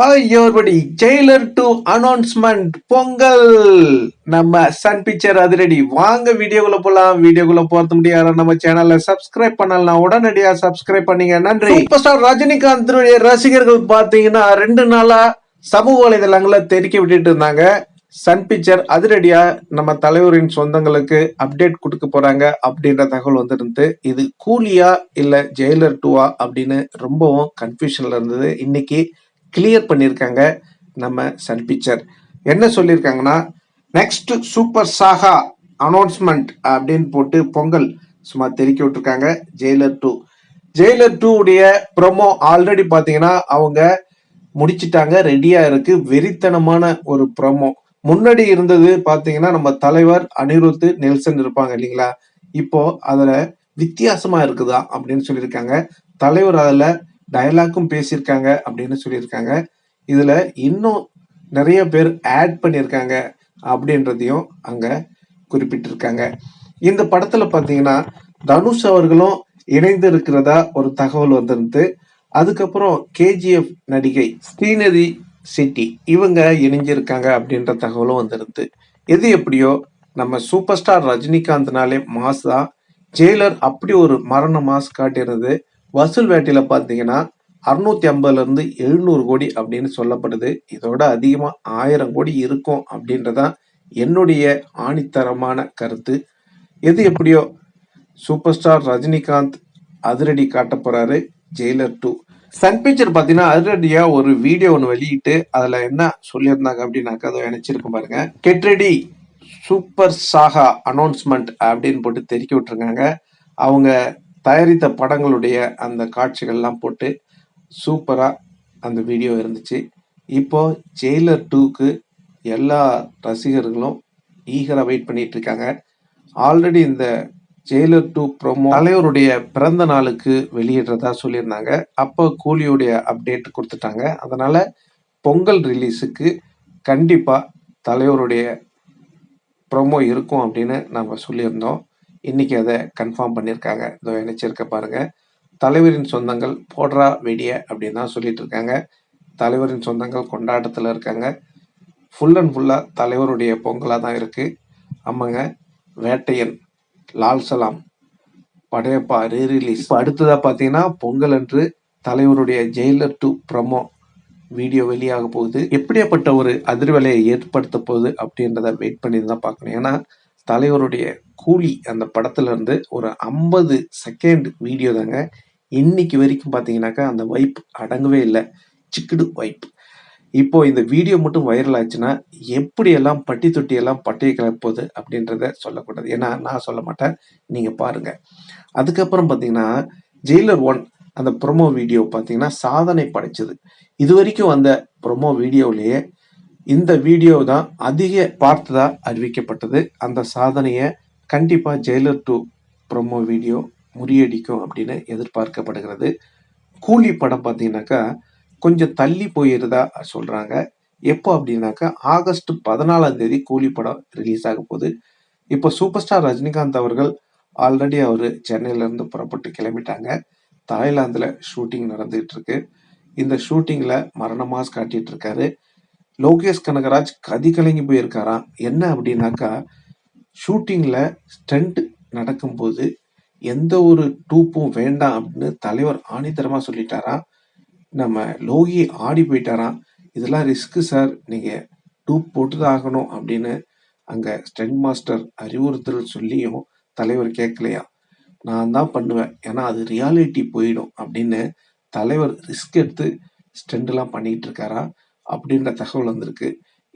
Hi யோர்படி Jailer two announcement Pongal நம்ம Sun picture அதிரடி வாங்க வீடியோக்குள்ள போலாம். வீடியோக்குள்ள போறது முடியாது நம்ம சேனலை சப்ஸ்கிரைப் பண்ணலாம் உடனடியா சப்ஸ்கிரைப் பண்ணீங்க. நன்றி. சூப்பர் ஸ்டார் ரஜினிகாந்த் ரசிகர்கள் பாத்தீங்கன்னா ரெண்டு நாளா சமூக வலைதளங்களை தெறிக்க விட்டுட்டு இருந்தாங்க. சன் பிக்சர் அதிரடியா நம்ம தலைவரின் சொந்தங்களுக்கு அப்டேட் கொடுக்க போறாங்க அப்படின்ற தகவல் வந்திருந்து இது கூலியா இல்ல ஜெயிலர் டூவா அப்படின்னு ரொம்பவும் கன்ஃபியூஷன்ல இருந்தது. இன்னைக்கு கிளியர் பண்ணியிருக்காங்க நம்ம சன் பிக்சர் என்ன சொல்லியிருக்காங்கன்னா நெக்ஸ்ட் சூப்பர் சாகா அனௌன்ஸ்மெண்ட் அப்படின்னு போட்டு பொங்கல் சும்மா தெறிக்க விட்டுருக்காங்க ஜெயிலர் டூ ஜெயிலர் டூ உடைய ப்ரோமோ ஆல்ரெடி பார்த்தீங்கன்னா அவங்க முடிச்சிட்டாங்க ரெடியாக இருக்கு வெறித்தனமான ஒரு ப்ரோமோ முன்னாடி இருந்தது பார்த்தீங்கன்னா நம்ம தலைவர் அனிருத் நெல்சன் இருப்பாங்க இல்லைங்களா? இப்போ அதில் வித்தியாசமாக இருக்குதா அப்படின்னு சொல்லியிருக்காங்க தலைவர் அதில் டயலாக்கும் பேசியிருக்காங்க அப்படின்னு சொல்லியிருக்காங்க. இதுல இன்னும் நிறைய பேர் ஆட் பண்ணியிருக்காங்க அப்படின்றதையும் அங்க குறிப்பிட்டிருக்காங்க. இந்த படத்துல பாத்தீங்கன்னா தனுஷ் அவர்களும் இணைந்து இருக்கிறதா ஒரு தகவல் வந்திருந்து அதுக்கப்புறம் கேஜிஎஃப் நடிகை ஸ்ரீநிதி சிட்டி இவங்க இணைஞ்சிருக்காங்க அப்படின்ற தகவலும் வந்திருந்து எது எப்படியோ நம்ம சூப்பர் ஸ்டார் ரஜினிகாந்த்னாலே மாஸ் தான். ஜெயிலர் அப்படி ஒரு மரண மாஸ் காட்டியிருந்தது. வசூல் வேட்டையில் பார்த்தீங்கன்னா அறுநூத்தி ஐம்பதுலேருந்து எழுநூறு கோடி அப்படின்னு சொல்லப்படுது. இதோட அதிகமாக ஆயிரம் கோடி இருக்கும் அப்படின்றதான் என்னுடைய ஆணித்தரமான கருத்து. எது எப்படியோ சூப்பர் ஸ்டார் ரஜினிகாந்த் அதிரடி காட்ட போறாரு ஜெயிலர் டூ. சன் பிக்சர் பார்த்தீங்கன்னா அதிரடியா ஒரு வீடியோ ஒன்று வெளியிட்டு அதுல என்ன சொல்லியிருந்தாங்க அப்படின்னாக்கா அதை நினைச்சிருக்கும் பாருங்க. கெட்ரெடி சூப்பர் சாகா அனௌன்ஸ்மெண்ட் அப்படின்னு போட்டு தெறிக்க விட்டுருக்காங்க. அவங்க தயாரித்த படங்களுடைய அந்த காட்சிகள்லாம் போட்டு சூப்பராக அந்த வீடியோ இருந்துச்சு. இப்போ ஜெயிலர் டூக்கு எல்லா ரசிகர்களும் ஈகராக வெயிட் பண்ணிட்டு இருக்காங்க. ஆல்ரெடி இந்த ஜெயிலர் டூ ப்ரோமோ தலைவருடைய பிறந்த நாளுக்கு வெளியிடுறதா சொல்லியிருந்தாங்க. அப்போ கூலியுடைய அப்டேட் கொடுத்துட்டாங்க. அதனால பொங்கல் ரிலீஸுக்கு கண்டிப்பாக தலைவருடைய ப்ரோமோ இருக்கும் அப்படின்னு நம்ம சொல்லியிருந்தோம். இன்னைக்கு அதை கன்ஃபார்ம் பண்ணியிருக்காங்க. இதோ இணைச்சிருக்க பாருங்க. தலைவரின் சொந்தங்கள் போடுறா வெடிய அப்படின்னு தான் சொல்லிட்டு இருக்காங்க. தலைவரின் சொந்தங்கள் கொண்டாட்டத்தில் இருக்காங்க. ஃபுல் அண்ட் ஃபுல்லாக தலைவருடைய பொங்கலாக தான் இருக்குது ஆமாங்க. வேட்டையன் லால் சலாம் படையப்பா ரீ ரிலீஸ் இப்போ அடுத்ததாக பார்த்தீங்கன்னா பொங்கல் அன்று தலைவருடைய ஜெயிலர் டூ ப்ரமோ வீடியோ வெளியாக போகுது. எப்படியாப்பட்ட ஒரு அதிர்வலையை ஏற்படுத்த போகுது அப்படின்றத வெயிட் பண்ணி தான் பார்க்கணும். ஏன்னா தலைவருடைய கூலி அந்த படத்துல இருந்து ஒரு ஐம்பது செகண்ட் வீடியோ தாங்க. இன்னைக்கு வரைக்கும் பார்த்தீங்கன்னாக்கா அந்த வைப் அடங்கவே இல்லை. சிக்குடு வைப் இப்போ இந்த வீடியோ மட்டும் வைரல் ஆச்சுன்னா எப்படியெல்லாம் பட்டி தொட்டி எல்லாம் பட்டையை கிளப்போகுது அப்படின்றத சொல்லக்கூடாது. ஏன்னா நான் சொல்ல மாட்டேன். நீங்க பாருங்க. அதுக்கப்புறம் பார்த்தீங்கன்னா ஜெயிலர் ஒன் அந்த ப்ரொமோ வீடியோ பார்த்தீங்கன்னா சாதனை படைச்சது. இது வரைக்கும் வந்த ப்ரொமோ வீடியோவிலேயே இந்த வீடியோ தான் அதிக பார்த்ததா அறிவிக்கப்பட்டது. அந்த சாதனையை கண்டிப்பாக ஜெயிலர் டூ ப்ரொமோ வீடியோ முறியடிக்கும் அப்படின்னு எதிர்பார்க்கப்படுகிறது. கூலி படம் பார்த்தீங்கன்னாக்கா கொஞ்சம் தள்ளி போயிருதா சொல்கிறாங்க எப்போ அப்படின்னாக்கா ஆகஸ்ட் பதினாலாம் தேதி கூலி படம் ரிலீஸ் ஆக போகுது. இப்போ சூப்பர் ஸ்டார் ரஜினிகாந்த் அவர்கள் ஆல்ரெடி அவர் சென்னையிலேருந்து புறப்பட்டு கிளம்பிட்டாங்க. தாய்லாந்தில் ஷூட்டிங் நடந்துகிட்டு இருக்கு. இந்த ஷூட்டிங்கில் மரண மாஸ் காட்டிகிட்டு இருக்காரு. லோகேஷ் கனகராஜ் கதி கலங்கி போயிருக்காராம் என்ன அப்படின்னாக்கா ஷூட்டிங்கில் ஸ்டண்ட் நடக்கும்போது எந்த ஒரு டூப்பும் வேண்டாம் அப்படின்னு தலைவர் ஆணித்தரமாக சொல்லிட்டாராம் நம்ம லோகி ஆடி போயிட்டாராம் இதெல்லாம் ரிஸ்க்கு சார் நீங்கள் டூப் போட்டுதான் ஆகணும் அப்படின்னு அங்கே ஸ்டண்ட் மாஸ்டர் அறிவுறுத்தல் சொல்லியும் தலைவர் கேட்கலையா? நான் தான் பண்ணுவேன். ஏன்னா அது ரியாலிட்டி போயிடும் அப்படின்னு தலைவர் ரிஸ்க் எடுத்து ஸ்டெண்ட்லாம் பண்ணிட்டு இருக்காரா? அப்படின்ற தகவல் வந்திருக்கு.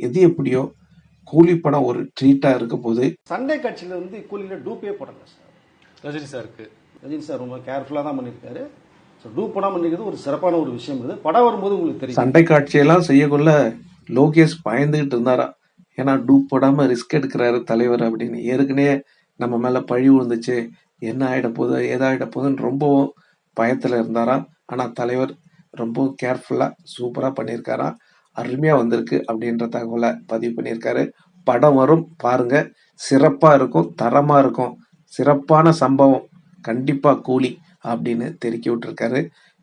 எது எப்படியோ கூலி படம் ஒரு ட்ரீட்டா இருக்க போது சண்டே காட்சியில் வந்து கூலியில் டூப்பே போடல சார். ரஜினி சாருக்கு. ரஜினி சார் ரொம்ப கேர்ஃபுல்லாக தான் பண்ணியிருக்காரு. ஸோ டூப் படம் பண்ணிக்கிறது ஒரு சிறப்பான ஒரு விஷயம் இது. படம் வரும்போது உங்களுக்கு தெரியும். சண்டை காட்சியெல்லாம் செய்யக்குள்ள லோகேஷ் பயந்துகிட்டு இருந்தாரா? ஏன்னா டூப் போடாம ரிஸ்க் எடுக்கிறாரு தலைவர் அப்படின்னு. ஏற்கனவே நம்ம மேல பழி விழுந்துச்சு. என்ன ஆயிட போகுது ஏதாயிட போகுதுன்னு ரொம்பவும் பயத்துல இருந்தாராம் ஆனா தலைவர் ரொம்ப கேர்ஃபுல்லா சூப்பரா பண்ணியிருக்காராம் அருமையாக வந்திருக்கு அப்படின்ற தகவலை பதிவு பண்ணியிருக்காரு. படம் வரும் பாருங்க. சிறப்பாக இருக்கும் தரமாக இருக்கும். சிறப்பான சம்பவம். கண்டிப்பாக கூலி அப்படின்னு தெருக்கி விட்டுருக்காரு.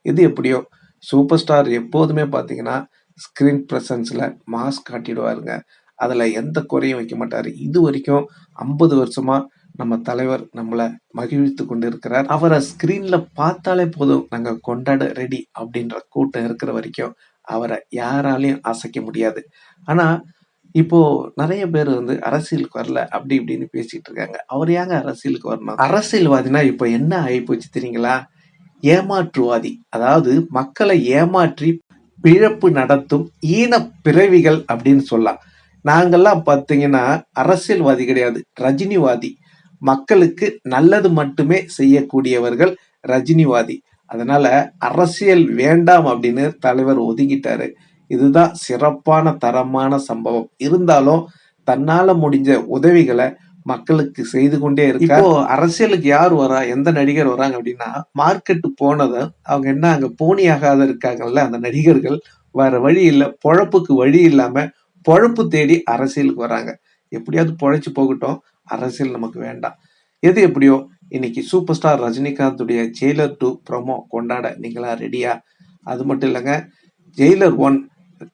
இது எப்படியோ சூப்பர் ஸ்டார் எப்போதுமே பார்த்தீங்கன்னா ஸ்க்ரீன் ப்ரெசன்ஸில் மாஸ்க் காட்டிடுவாருங்க. அதில் எந்த குறையும் வைக்க மாட்டார். இது வரைக்கும் ஐம்பது வருஷமாக நம்ம தலைவர் நம்மளை மகிழ்வித்து கொண்டு இருக்கிறார் அவரை ஸ்க்ரீனில் பார்த்தாலே போதும். நாங்கள் கொண்டாட ரெடி அப்படின்ற கூட்டம் இருக்கிற வரைக்கும் அவரை யாராலையும் அசைக்க முடியாது. ஆனால் இப்போ நிறைய பேர் வந்து அரசியலுக்கு வரல அப்படி இப்படின்னு பேசிட்டு இருக்காங்க. அவர் ஏங்க அரசியலுக்கு வரணும்? அரசியல்வாதினா இப்போ என்ன ஆகிப்போச்சு தெரியுங்களா? ஏமாற்றுவாதி. அதாவது மக்களை ஏமாற்றி பிழப்பு நடத்தும் ஈன பிறவிகள் அப்படின்னு சொல்லலாம். நாங்கள்லாம் பார்த்தீங்கன்னா அரசியல்வாதி கிடையாது ரஜினிவாதி. மக்களுக்கு நல்லது மட்டுமே செய்யக்கூடியவர்கள் ரஜினிவாதி. அதனால அரசியல் வேண்டாம் அப்படின்னு தலைவர் ஒதுங்கிட்டாரு இதுதான் சிறப்பான தரமான சம்பவம். இருந்தாலும் தன்னால முடிஞ்ச உதவிகளை மக்களுக்கு செய்து கொண்டே இருக்கு. இப்போ அரசியலுக்கு யார் வரா எந்த நடிகர் வராங்க அப்படின்னா மார்க்கெட்டு போனதும் அவங்க என்ன அங்க போனியாகாத இருக்காங்கல்ல அந்த நடிகர்கள் வேற வழி இல்லை பொழப்புக்கு வழி இல்லாம பொழப்பு தேடி அரசியலுக்கு வராங்க. எப்படியாவது பொழைச்சு போகட்டும் அரசியல் நமக்கு வேண்டாம். எது எப்படியோ இன்னைக்கு சூப்பர் ஸ்டார் ரஜினிகாந்துடைய ஜெயிலர் டூ ப்ரோமோ கொண்டாட நீங்களா ரெடியா அது மட்டும் இல்லைங்க ஜெயிலர் ஒன்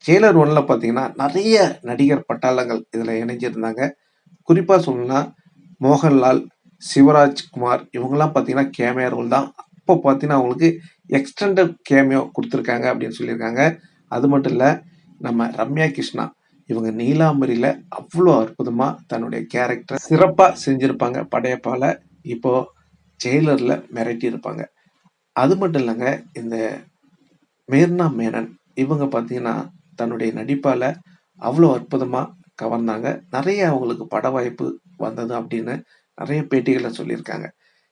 ஜெயிலர் ஒன்ல பார்த்தீங்கன்னா நிறைய நடிகர் பட்டாளங்கள் இதில் இணைஞ்சிருந்தாங்க. குறிப்பாக சொல்லணும்னா மோகன்லால் சிவராஜ் குமார் இவங்கெல்லாம் பார்த்தீங்கன்னா கேமியா ரோல் தான். அப்போ பார்த்தீங்கன்னா அவங்களுக்கு எக்ஸ்டெண்டட் கேமியோ கொடுத்துருக்காங்க அப்படின்னு சொல்லியிருக்காங்க. அது மட்டும் இல்லை நம்ம ரம்யா கிருஷ்ணா இவங்க நீலாம்பரியில் அவ்வளோ அற்புதமாக தன்னுடைய கேரக்டர் சிறப்பாக செஞ்சுருப்பாங்க படையப்பால. இப்போ ஜெயிலர்ல மிரட்டி இருப்பாங்க. அது மட்டும் இல்லைங்க இந்த மேர்னா மேனன் இவங்க பார்த்தீங்கன்னா தன்னுடைய நடிப்பால அவ்வளோ அற்புதமா கவர்ந்தாங்க. நிறைய அவங்களுக்கு பட வாய்ப்பு வந்தது அப்படின்னு நிறைய பேட்டிகளை சொல்லியிருக்காங்க.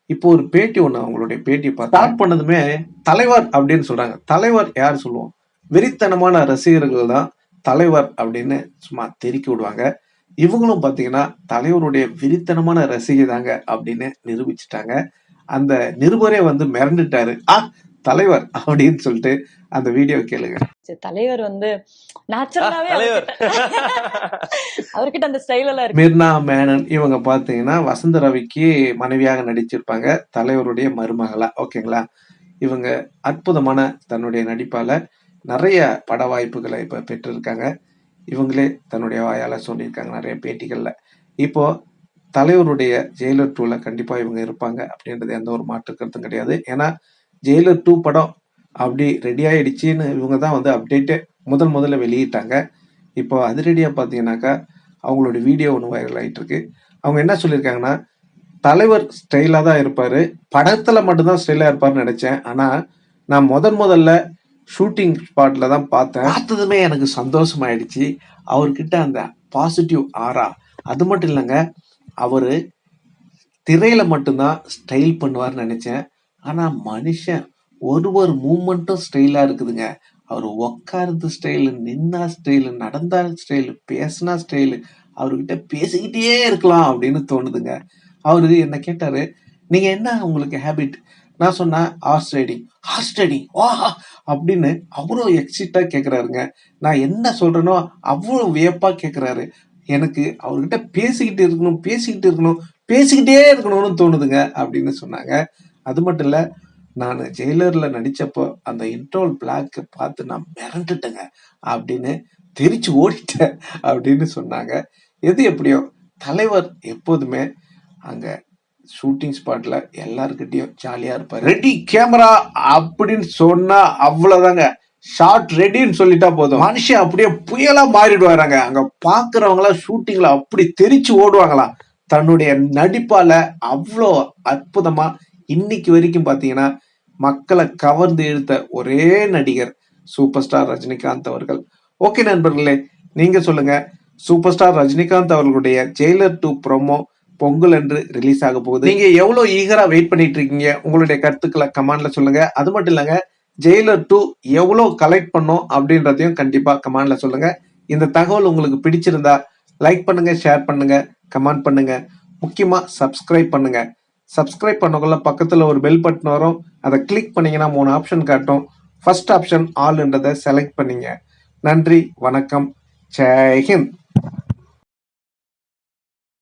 இப்போ ஒரு பேட்டி ஒன்று அவங்களுடைய பேட்டி பார்த்து ஸ்டார்ட் பண்ணதுமே தலைவர் அப்படின்னு சொல்றாங்க. தலைவர் யார் சொல்லுவோம்? வெறித்தனமான ரசிகர்கள் தான் தலைவர் அப்படின்னு சும்மா தெருக்கி விடுவாங்க. இவங்களும் பார்த்தீங்கன்னா தலைவருடைய விரித்தனமான ரசிகை தாங்க அப்படின்னு நிரூபிச்சிட்டாங்க. அந்த நிருபரே வந்து மிரண்டுட்டாரு. ஆ தலைவர் அப்படின்னு சொல்லிட்டு அந்த வீடியோ கேளுங்க. தலைவர் வந்து. அவர்கிட்ட அந்த ஸ்டைல் எல்லாம் இருக்கு. மிர்னா மேனன் இவங்க பார்த்தீங்கன்னா வசந்த ரவிக்கு மனைவியாக நடிச்சிருப்பாங்க. தலைவருடைய மருமகளா. ஓகேங்களா? இவங்க அற்புதமான தன்னுடைய நடிப்பால நிறைய பட வாய்ப்புகளை இப்ப பெற்றிருக்காங்க. இவங்களே தன்னுடைய வாயால் சொல்லியிருக்காங்க நிறைய பேட்டிகளில். இப்போது தலைவருடைய ஜெயிலர் டூவில் கண்டிப்பாக இவங்க இருப்பாங்க அப்படின்றது எந்த ஒரு மாற்று கருத்தும் கிடையாது. ஏன்னா ஜெயிலர் டூ படம் அப்படி ரெடி ஆயிடுச்சுன்னு இவங்க தான் வந்து அப்டேட்டே முதல் முதல்ல வெளியிட்டாங்க. இப்போ அதிரடியா பார்த்தீங்கன்னாக்கா அவங்களோட வீடியோ ஒன்று வைரல் ஆயிட்டு இருக்கு அவங்க என்ன சொல்லியிருக்காங்கன்னா தலைவர் ஸ்டைலாக தான் இருப்பார். படத்தில் மட்டும்தான் ஸ்டைலாக இருப்பாருன்னு நினச்சேன். ஆனால் நான் முதன் முதல்ல ஷூட்டிங் ஸ்பாட்ல தான் பார்த்தேன். பார்த்ததுமே எனக்கு சந்தோஷமாயிடுச்சு. அவர்கிட்ட அந்த பாசிட்டிவ் ஆரா அது மட்டும் இல்லைங்க அவர் திரையில மட்டும்தான் ஸ்டைல் பண்ணுவார்னு நினைச்சேன். ஆனால் மனுஷன் ஒரு ஒரு மூமெண்ட்டும் ஸ்டைலாக இருக்குதுங்க. அவர் உட்காருது ஸ்டைலு நின்னா ஸ்டைலு நடந்தா ஸ்டைலு பேசினா ஸ்டைலு அவர்கிட்ட பேசிக்கிட்டே இருக்கலாம் அப்படின்னு தோணுதுங்க. அவரு என்ன கேட்டாரு நீங்கள் என்ன உங்களுக்கு ஹேபிட் நான் சொன்னேன் ஹார்ஸ் ரைடிங் ஹார்ஸ் ரைடிங் வா அப்படின்னு அவ்வளோ எக்ஸைட்டாக கேட்குறாருங்க நான் என்ன சொல்கிறேனோ அவ்வளோ வியப்பாக கேட்குறாரு எனக்கு அவர்கிட்ட பேசிக்கிட்டு இருக்கணும் பேசிக்கிட்டு இருக்கணும் பேசிக்கிட்டே இருக்கணும்னு தோணுதுங்க அப்படின்னு சொன்னாங்க. அது மட்டும் இல்லை நான் ஜெயிலரில் நடித்தப்போ அந்த இன்ட்ரோல் பிளாக்கை பார்த்து நான் மிரண்டுட்டேங்க அப்படின்னு தெரிச்சு ஓடிட்டேன் அப்படின்னு சொன்னாங்க. எது எப்படியோ தலைவர் எப்போதுமே அங்கே ஷூட்டிங் ஸ்பாட்ல எல்லாருக்கிட்டையும் ஜாலியா இருப்பாரு. ரெடி கேமரா அப்படின்னு சொன்னா அவ்வளவுதாங்க. ஷார்ட் ரெடின்னு சொல்லிட்டா போதும். மனுஷன் அப்படியே புயலா மாறிடுவாராங்க. அங்க பாக்குறவங்களா ஷூட்டிங்ல அப்படி தெரிச்சு ஓடுவாங்களாம் தன்னுடைய நடிப்பால அவ்வளோ அற்புதமா இன்னைக்கு வரைக்கும் பாத்தீங்கன்னா மக்களை கவர்ந்து இழுத்த ஒரே நடிகர் சூப்பர் ஸ்டார் ரஜினிகாந்த் அவர்கள். ஓகே நண்பர்களே நீங்க சொல்லுங்க. சூப்பர் ஸ்டார் ரஜினிகாந்த் அவர்களுடைய ஜெயிலர் டூ ப்ரோமோ பொங்கல் என்று ரிலீஸ் ஆக போகுது. நீங்க எவ்வளவு ஈகரா வெயிட் பண்ணிட்டு இருக்கீங்க உங்களுடைய கருத்துக்களை கமாண்ட்ல சொல்லுங்க. அது மட்டும் இல்லைங்க ஜெயிலர் டூ எவ்வளவு கலெக்ட் பண்ணோம் அப்படின்றதையும் கண்டிப்பா கமாண்ட்ல சொல்லுங்க. இந்த தகவல் உங்களுக்கு பிடிச்சிருந்தா லைக் பண்ணுங்க ஷேர் பண்ணுங்க கமெண்ட் பண்ணுங்க. முக்கியமா சப்ஸ்கிரைப் பண்ணுங்க. சப்ஸ்கிரைப் பண்ணக்குள்ள பக்கத்துல ஒரு பெல் பட்டன் வரும். அதை கிளிக் பண்ணீங்கன்னா மூணு ஆப்ஷன் காட்டும். ஃபர்ஸ்ட் ஆப்ஷன் ஆல்ன்றதை செலக்ட் பண்ணீங்க. நன்றி வணக்கம். ஜெய்ஹிந்த்